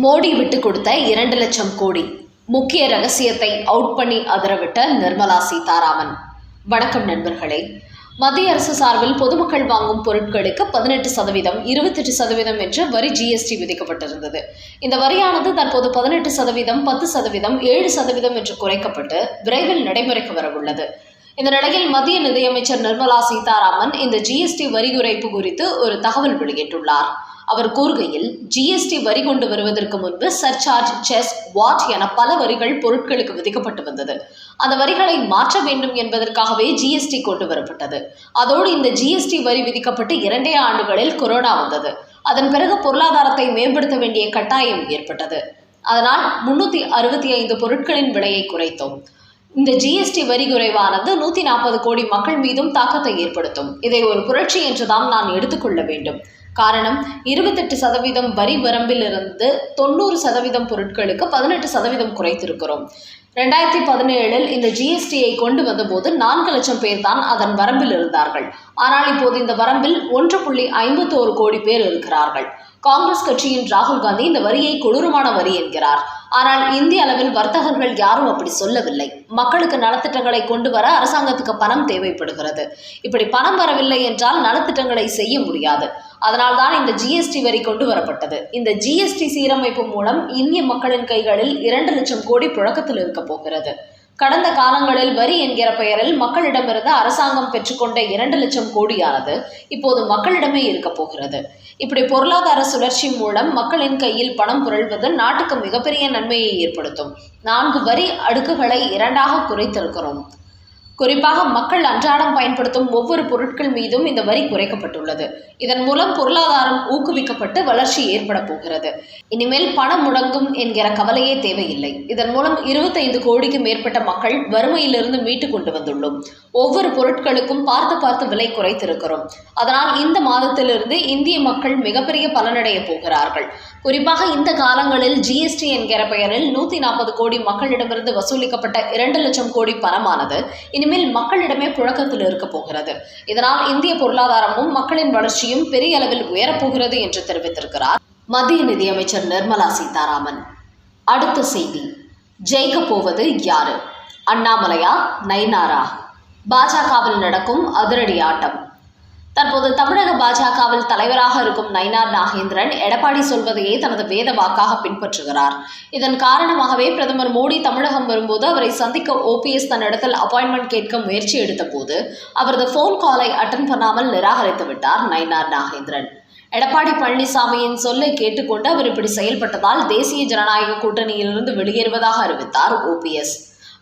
மோடி விட்டு கொடுத்த இரண்டு லட்சம் கோடி. முக்கிய ரகசியத்தை அவுட் பண்ணி அதிரவிட்ட நிர்மலா சீதாராமன். வணக்கம் நண்பர்களே. மத்திய அரசு சார்பில் பொதுமக்கள் வாங்கும் பொருட்களுக்கு பதினெட்டு சதவீதம் இருபத்தெட்டு சதவீதம் என்று வரி ஜிஎஸ்டி விதிக்கப்பட்டிருந்தது. இந்த வரியானது தற்போது பதினெட்டு சதவீதம் பத்து சதவீதம் ஏழு சதவீதம் என்று குறைக்கப்பட்டு விரைவில் நடைமுறைக்கு வரவுள்ளது. இந்த நிலையில் மத்திய நிதியமைச்சர் நிர்மலா சீதாராமன் இந்த ஜிஎஸ்டி வரி குறைப்பு குறித்து ஒரு தகவல் வெளியிட்டுள்ளார். அவர் கூறுகையில் ஜிஎஸ்டி வரி கொண்டு வருவதற்கு முன்பு சர்சார்ஜ் செஸ் வாட் என பல வரிகள் பொருட்களுக்கு விதிக்கப்பட்டு வந்தது. அந்த வரிகளை மாற்ற வேண்டும் என்பதற்காகவே ஜிஎஸ்டி கொண்டு வரப்பட்டது. அதோடு இந்த ஜிஎஸ்டி வரி விதிக்கப்பட்டு இரண்டே ஆண்டுகளில் கொரோனா வந்தது. அதன் பிறகு பொருளாதாரத்தை மேம்படுத்த வேண்டிய கட்டாயம் ஏற்பட்டது. அதனால் முன்னூத்தி அறுபத்தி ஐந்து பொருட்களின் விலையை குறைத்தோம். இந்த ஜிஎஸ்டி வரி குறைவானது நூத்தி நாற்பது கோடி மக்கள் மீதும் தாக்கத்தை ஏற்படுத்தும். இதை ஒரு புரட்சி என்றுதான் நான் எடுத்துக்கொள்ள வேண்டும். காரணம் இருபத்தெட்டு சதவீதம் வரி வரம்பிலிருந்து தொண்ணூறு சதவீதம் பொருட்களுக்கு பதினெட்டு சதவீதம் குறைத்திருக்கிறோம். ரெண்டாயிரத்தி பதினேழில் இந்த ஜிஎஸ்டியை கொண்டு வந்தபோது நான்கு லட்சம் பேர் தான் அதன் வரம்பில் இருந்தார்கள். ஆனால் இப்போது இந்த வரம்பில் ஒன்று புள்ளி ஐம்பத்தோரு கோடி பேர் இருக்கிறார்கள். காங்கிரஸ் கட்சியின் ராகுல் காந்தி இந்த வரியை கொடூரமான வரி என்கிறார். ஆனால் இந்திய அளவில் வர்த்தகர்கள் யாரும் அப்படி சொல்லவில்லை. மக்களுக்கு நலத்திட்டங்களை கொண்டு வர அரசாங்கத்துக்கு பணம் தேவைப்படுகிறது. இப்படி பணம் வரவில்லை என்றால் நலத்திட்டங்களை செய்ய முடியாது. அதனால் தான் இந்த ஜிஎஸ்டி வரி கொண்டு வரப்பட்டது. இந்த ஜிஎஸ்டி சீரமைப்பு மூலம் இந்திய மக்களின் கைகளில் இரண்டு லட்சம் கோடி புழக்கத்தில் இருக்க போகிறது. கடந்த காலங்களில் வரி என்கிற பெயரில் மக்களிடமிருந்து அரசாங்கம் பெற்றுக்கொண்ட இரண்டு லட்சம் கோடியானது இப்போது மக்களிடமே இருக்க போகிறது. இப்படி பொருளாதார சுழற்சி மூலம் மக்களின் கையில் பணம் புரள்வது நாட்டுக்கு மிகப்பெரிய நன்மையை ஏற்படுத்தும். நான்கு வரி அடுக்குகளை இரண்டாக குறைத்திருக்கிறோம். குறிப்பாக மக்கள் அன்றாடம் பயன்படுத்தும் ஒவ்வொரு பொருட்கள் மீதும் இந்த வரி குறைக்கப்பட்டுள்ளது. இதன் மூலம் பொருளாதாரம் ஊக்குவிக்கப்பட்டு வளர்ச்சி ஏற்பட போகிறது. இனிமேல் பணம் முடங்கும் என்கிற கவலையே தேவையில்லை. இதன் மூலம் இருபத்தைந்து கோடிக்கு மேற்பட்ட மக்கள் வறுமையிலிருந்து மீட்டு கொண்டு வந்துள்ளோம். ஒவ்வொரு பொருட்களுக்கும் பார்த்து பார்த்து விலை குறைத்திருக்கிறோம். அதனால் இந்த மாதத்திலிருந்து இந்திய மக்கள் மிகப்பெரிய பலனடைய போகிறார்கள். குறிப்பாக இந்த காலங்களில் ஜிஎஸ்டி என்கிற பெயரில் நூத்தி நாற்பது கோடி மக்களிடமிருந்து வசூலிக்கப்பட்ட இரண்டு லட்சம் கோடி பணமானது இனிமேல் மக்களிடமே புழக்கத்தில் இருக்க போகிறது. இதனால் இந்திய பொருளாதாரமும் மக்களின் வளர்ச்சியும் பெரிய அளவில் உயரப்போகிறது என்று தெரிவித்திருக்கிறார் மத்திய நிதியமைச்சர் நிர்மலா சீதாராமன். அடுத்த செய்தி. ஜெயிக்க போவது யாரு? அண்ணாமலையா? நைனாரா பாஜகவில் நடக்கும் அதிரடி ஆட்டம். தற்போது தமிழக பாஜகவில் தலைவராக இருக்கும் நயினார் நாகேந்திரன் எடப்பாடி சொல்வதையே தனது வேத வாக்காக பின்பற்றுகிறார். இதன் காரணமாகவே பிரதமர் மோடி தமிழகம் வரும்போது அவரை சந்திக்க ஓபிஎஸ் தன்னிடத்தில் அப்பாயின்மெண்ட் கேட்க முயற்சி எடுத்தபோது அவரது ஃபோன் காலை அட்டன் பண்ணாமல் நிராகரித்து விட்டார் நயினார் நாகேந்திரன். எடப்பாடி பழனிசாமியின் சொல்லை கேட்டுக்கொண்டு அவர் இப்படி செயல்பட்டதால் தேசிய ஜனநாயக கூட்டணியிலிருந்து வெளியேறுவதாக அறிவித்தார் ஓபிஎஸ்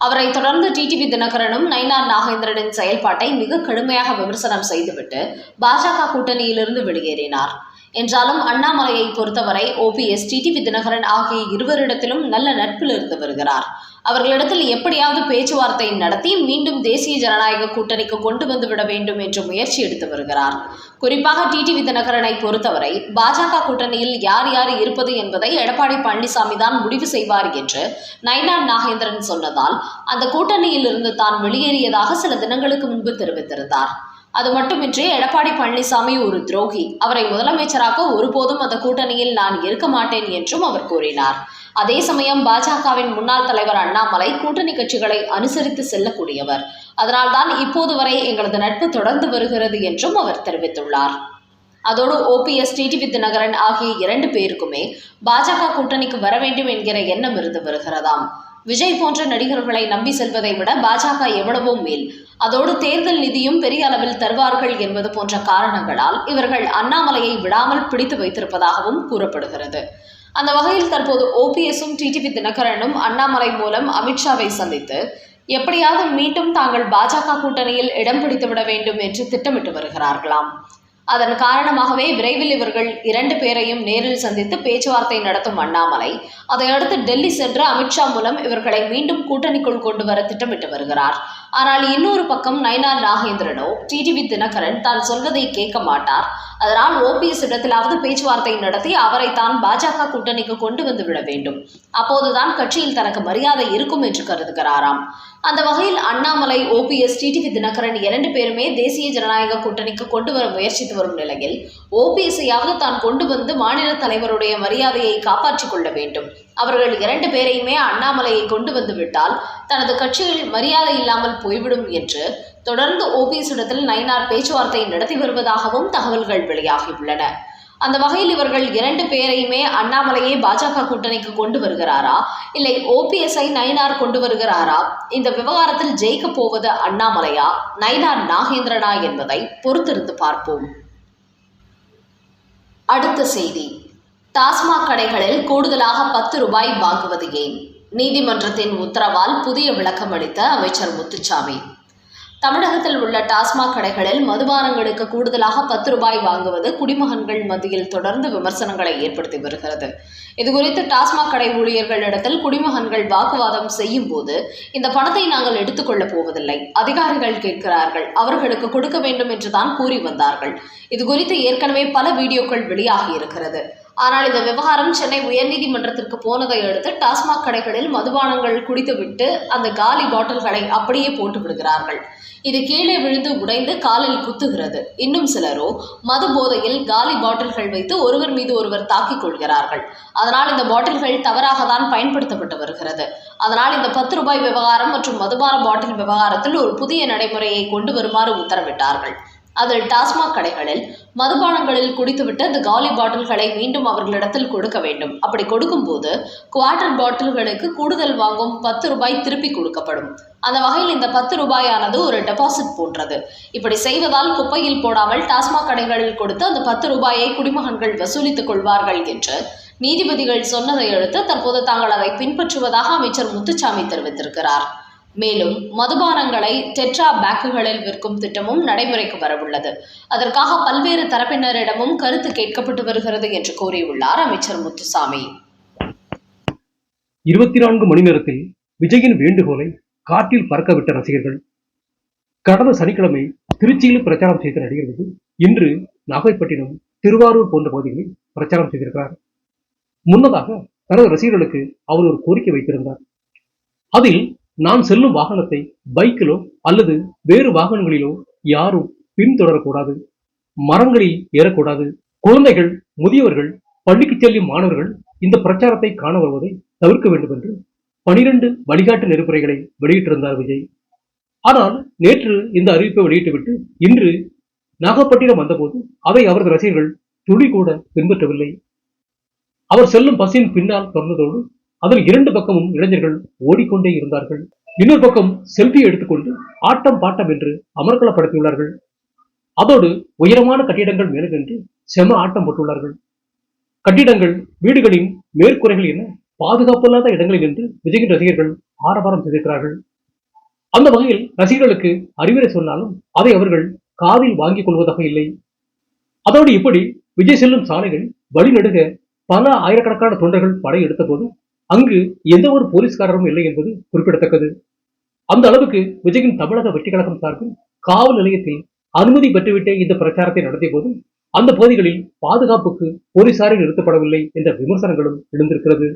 அவரை தொடர்ந்து டிடிவி தினகரனும் நயினார் நாகேந்திரனின் செயல்பாட்டை மிக கடுமையாக விமர்சனம் செய்துவிட்டு பாஜக கூட்டணியிலிருந்து வெளியேறினார். என்றாலும் அண்ணாமலையை பொறுத்தவரை ஓபிஎஸ் டிடிவி தினகரன் ஆகிய இருவரிடத்திலும் நல்ல நட்பில் இருந்து வருகிறார். அவர்களிடத்தில் எப்படியாவது பேச்சுவார்த்தை நடத்தி மீண்டும் தேசிய ஜனநாயக கூட்டணிக்கு கொண்டு வந்து விட வேண்டும் என்று முயற்சி எடுத்து வருகிறார். குறிப்பாக டிடிவி தினகரனை பொறுத்தவரை பாஜக கூட்டணியில் யார் யார் இருப்பது என்பதை எடப்பாடி பழனிசாமி தான் முடிவு செய்வார் என்று நைனா நாகேந்திரன் சொன்னதால் அந்த கூட்டணியில் இருந்து தான் வெளியேறியதாக சில தினங்களுக்கு முன்பு தெரிவித்திருந்தார். அது மட்டுமின்றி எடப்பாடி பழனிசாமி ஒரு துரோகி. அவரை முதலமைச்சராக ஒருபோதும் அந்த கூட்டணியில் நான் இருக்க மாட்டேன் என்றும் அவர் கூறினார். அதே சமயம் பாஜகவின் முன்னாள் தலைவர் அண்ணாமலை கூட்டணி கட்சிகளை அனுசரித்து செல்லக்கூடியவர். அதனால்தான் இப்போது வரை எங்களது நட்பு தொடர்ந்து வருகிறது என்றும் அவர் தெரிவித்துள்ளார். அதோடு ஓபிஎஸ் டிடிவி தினகரன் ஆகிய இரண்டு பேருக்குமே பாஜக கூட்டணிக்கு வர வேண்டும் என்கிற எண்ணம் இருந்து வருகிறதாம். விஜய் போன்ற நடிகர்களை நம்பி செல்வதை விட பாஜக எவ்வளவோ மேல். அதோடு தேர்தல் நிதியும் பெரிய அளவில் தருவார்கள் என்பது போன்ற காரணங்களால் இவர்கள் அண்ணாமலையை விடாமல் பிடித்து வைத்திருப்பதாகவும் கூறப்படுகிறது. அந்த வகையில் தற்போது ஓபிஎஸும் டிடிவி தினகரனும் அண்ணாமலை மூலம் அமித்ஷாவை சந்தித்து எப்படியாவது மீண்டும் தாங்கள் பாஜக கூட்டணியில் இடம் பிடித்துவிட வேண்டும் என்று திட்டமிட்டு வருகிறார்களாம். அதன் காரணமாகவே விரைவில் இவர்கள் இரண்டு பேரையும் நேரில் சந்தித்து பேச்சுவார்த்தை நடத்தும் அண்ணாமலை அதையடுத்து டெல்லி சென்று அமித்ஷா மூலம் இவர்களை மீண்டும் கூட்டணிக்குள் கொண்டு வர திட்டமிட்டு வருகிறார். ஆனால் இன்னொரு பக்கம் நயனார் நாகேந்திரனோ டிடிவி தினகரன் தான் சொல்வதை கேட்க மாட்டார். அதனால் ஓபிஎஸ் இடத்திலாவது பேச்சுவார்த்தை நடத்தி அவரை தான் பாஜக கூட்டணிக்கு கொண்டு வந்து விட வேண்டும். அப்போதுதான் கட்சியில் தனக்கு மரியாதை இருக்கும் என்று கருதுகிறாராம். அந்த வகையில் அண்ணாமலை ஓபிஎஸ் டிடிவி தினகரன் இரண்டு பேருமே தேசிய ஜனநாயக கூட்டணிக்கு கொண்டு வர முயற்சித்து வரும் நிலையில் ஓபிஎஸ்ஐயாவது தான் கொண்டு வந்து மாநில தலைவருடைய மரியாதையை காப்பாற்றிக் கொள்ள வேண்டும். அவர்கள் இரண்டு பேரையுமே அண்ணாமலையை கொண்டு வந்துவிட்டால் தனது கட்சியில் மரியாதை இல்லாமல் போய்விடும் என்று தொடர்ந்து ஓபிஎஸ் இடத்தில் நயினார் பேச்சுவார்த்தை நடத்தி வருவதாகவும் தகவல்கள் வெளியாகியுள்ளன. அந்த வகையில் இவர்கள் இரண்டு பேரையுமே அண்ணாமலையை பாஜக கூட்டணிக்கு கொண்டு வருகிறாரா? இல்லை ஓபிஎஸ்ஐ நயினார் கொண்டு வருகிறாரா? இந்த விவகாரத்தில் ஜெயிக்க போவது அண்ணாமலையா? நயினார் நாகேந்திரனா என்பதை பொறுத்திருந்து பார்ப்போம். அடுத்த செய்தி. டாஸ்மாக் கடைகளில் கூடுதலாக பத்து ரூபாய் வாங்குவது ஏன்? நீதிமன்றத்தின் உத்தரவால் புதிய விளக்கம் அளித்த அமைச்சர் முத்துச்சாமி. தமிழகத்தில் உள்ள டாஸ்மாக் கடைகளில் மதுபானங்களுக்கு கூடுதலாக பத்து ரூபாய் வாங்குவது குடிமகன்கள் மத்தியில் தொடர்ந்து விமர்சனங்களை ஏற்படுத்தி வருகிறது. இதுகுறித்து டாஸ்மாக் கடை ஊழியர்களிடத்தில் குடிமகன்கள் வாக்குவாதம் செய்யும் போது இந்த பணத்தை நாங்கள் எடுத்துக்கொள்ளப் போவதில்லை. அதிகாரிகள் கேட்கிறார்கள் அவர்களுக்கு கொடுக்க வேண்டும் என்றுதான் கூறி வந்தார்கள். இது குறித்து ஏற்கனவே பல வீடியோக்கள் வெளியாகி இருக்கிறது. ஆனால் இந்த விவகாரம் சென்னை உயர்நீதிமன்றத்திற்கு போனதை அடுத்து டாஸ்மாக் கடைகளில் மதுபானங்கள் குடித்துவிட்டு அந்த காலி பாட்டில்களை அப்படியே போட்டு விடுகிறார்கள். இது கீழே விழுந்து உடைந்து காலில் குத்துகிறது. இன்னும் சிலரோ மது போதையில் காலி பாட்டில்கள் வைத்து ஒருவர் மீது ஒருவர் தாக்கிக் கொள்கிறார்கள். அதனால் இந்த பாட்டில்கள் தவறாக தான் பயன்படுத்தப்பட்டு வருகிறது. அதனால் இந்த பத்து ரூபாய் விவகாரம் மற்றும் மதுபான பாட்டில் விவகாரத்தில் ஒரு புதிய நடைமுறையை கொண்டு வருமாறு உத்தரவிட்டார்கள். அதில் டாஸ்மாக் கடைகளில் மதுபானங்களில் குடித்துவிட்டு அந்த காலி பாட்டில்களை மீண்டும் அவர்களிடத்தில் கொடுக்க வேண்டும். அப்படி கொடுக்கும்போது குவார்டர் பாட்டில்களுக்கு கூடுதல் வாங்கும் பத்து ரூபாய் திருப்பி கொடுக்கப்படும். அந்த வகையில் இந்த பத்து ரூபாயானது ஒரு டெபாசிட் போன்றது. இப்படி செய்வதால் குப்பையில் போடாமல் டாஸ்மாக் கடைகளில் கொடுத்து அந்த பத்து ரூபாயை குடிமகன்கள் வசூலித்துக் கொள்வார்கள் என்று நீதிபதிகள் சொன்னதை அடுத்து தற்போது தாங்கள் அதை பின்பற்றுவதாக அமைச்சர் முத்துச்சாமி தெரிவித்திருக்கிறார். மேலும் மதுபானங்களை டெட்ரா பேக்குகளில் விற்கும் திட்டமும் நடைமுறைக்கு வரவுள்ளது. அதற்காக பல்வேறு தரப்பினரிடமும் கருத்து கேட்கப்பட்டு வருகிறது என்று கூறியுள்ளார் அமைச்சர் முத்துசாமி. இருபத்தி நான்கு மணி நேரத்தில் விஜயின் வேண்டுகோளை காற்றில் பறக்கவிட்ட ரசிகர்கள் கடந்த சனிக்கிழமை திருச்சியில் பிரச்சாரம் செய்த நடிகர் இன்று நாகைப்பட்டினம் திருவாரூர் போன்ற பகுதிகளில் பிரச்சாரம் செய்திருக்கிறார். முன்னதாக தனது ரசிகர்களுக்கு அவர் ஒரு கோரிக்கை வைத்திருந்தார். அதில் நான் செல்லும் வாகனத்தை பைக்கிலோ அல்லது வேறு வாகனங்களிலோ யாரும் பின்தொடரக்கூடாது. மரங்களில் ஏறக்கூடாது. குழந்தைகள் முதியவர்கள் பள்ளிக்கு செல்லும் மாணவர்கள் இந்த பிரச்சாரத்தை காண வருவதை தவிர்க்க வேண்டும் என்று பனிரெண்டு வழிகாட்டு நெறிமுறைகளை வெளியிட்டிருந்தார் விஜய். ஆனால் நேற்று இந்த அறிவிப்பை வெளியிட்டுவிட்டு இன்று நாகப்பட்டினம் வந்தபோது அதை அவரது ரசிகர்கள் துளி கூட பின்பற்றவில்லை. அவர் செல்லும் பஸ்ஸின் பின்னால் தொடர்ந்ததோடு அதில் இரண்டு பக்கமும் இளைஞர்கள் ஓடிக்கொண்டே இருந்தார்கள். இன்னொரு பக்கம் செல்ஃபி எடுத்துக்கொண்டு ஆட்டம் பாட்டம் என்று அமர்க்கலப்படுத்தியுள்ளார்கள் அதோடு உயரமான கட்டிடங்கள் மேலே நின்று செம ஆட்டம் போட்டுள்ளார்கள். கட்டிடங்கள் வீடுகளின் மேற்கூரைகள் என பாதுகாப்பில்லாத இடங்களில் நின்று விஜயின் ரசிகர்கள் ஆரவாரம் செய்திருக்கிறார்கள். அந்த வகையில் ரசிகர்களுக்கு அறிவுரை சொன்னாலும் அதை அவர்கள் காதில் வாங்கிக் கொள்வதாக இல்லை. அதோடு இப்படி விஜய் செல்லும் சாலைகள் வழிநடுக பல ஆயிரக்கணக்கான தொண்டர்கள் படையெடுத்த போது அங்கு எந்த ஒரு போலீஸ்காரரும் இல்லை என்பது குறிப்பிடத்தக்கது. அந்த அளவுக்கு விஜயின் தமிழக வெற்றி கழகம் சார்பில் காவல் நிலையத்தில் அனுமதி பெற்றுவிட்டே இந்த பிரச்சாரத்தை நடத்திய போதும் அந்த பகுதிகளில் பாதுகாப்புக்கு போலீசாரை நிறுத்தப்படவில்லை என்ற விமர்சனங்களும் எழுந்திருக்கிறது.